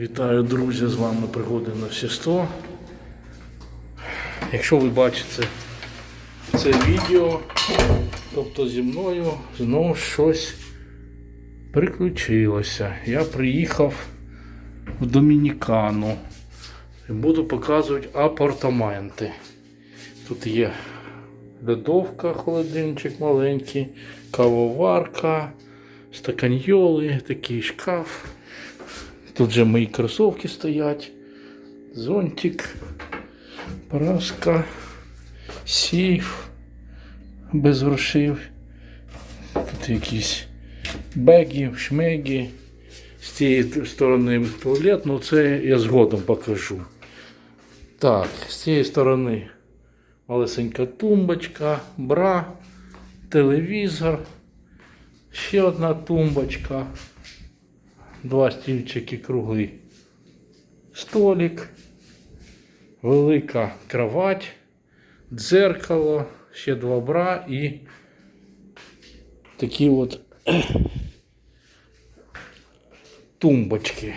Вітаю, друзі! З вами пригоди на всі 100. Якщо ви бачите це відео, тобто зі мною знову щось приключилося. Я приїхав в Домінікану і буду показувати апартаменти. Тут є льодовка, холодильничок маленький, кавоварка, стаканьоли, такий шкаф. Тут же мої кросовки стоять, зонтик, праска, сейф без грошей. Тут якісь беги, шмеги. З цієї сторони туалет, ну це я згодом покажу. Так, з цієї сторони малесенька тумбочка, бра, телевізор, ще одна тумбочка два стільчики круглий столик, велика кровать, дзеркало, ще два бра і такі от тумбочки.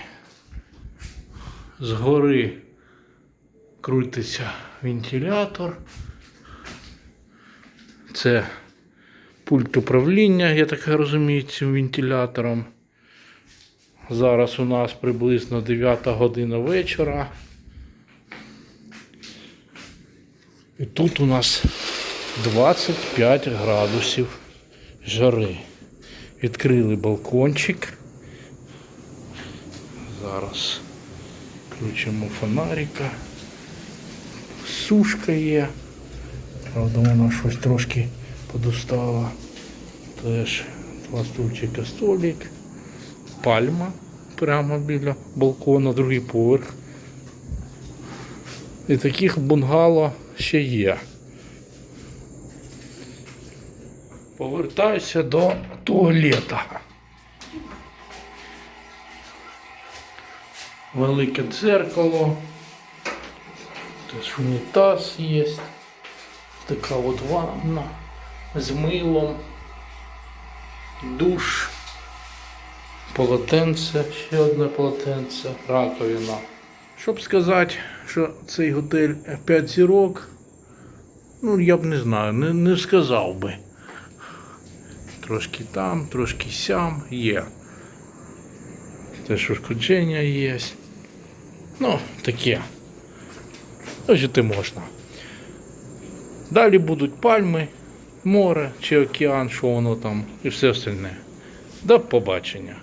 Згори крутиться вентилятор. Це пульт управління, я так розумію, цим вентилятором. Зараз у нас приблизно 9 година вечора. І тут у нас 25 градусів жари. Відкрили балкончик. Зараз включимо фонарика. Сушка є. Правда, вона щось трошки подустала. Теж два стульчика столик пальма прямо біля балкона, другий поверх. І таких бунгало ще є. Повертаюся до туалета. Велике дзеркало. Теж унітаз є. Така от ванна з милом, душ полотенце, ще одне полотенце, раковина. Щоб сказати, що цей готель 5 зірок, ну я б не знаю, не, не сказав би. Трошки там, трошки сям є. Теж ушкодження є. Ну, таке. Жити можна. Далі будуть пальми, море чи океан, що воно там, і все остальне. До побачення.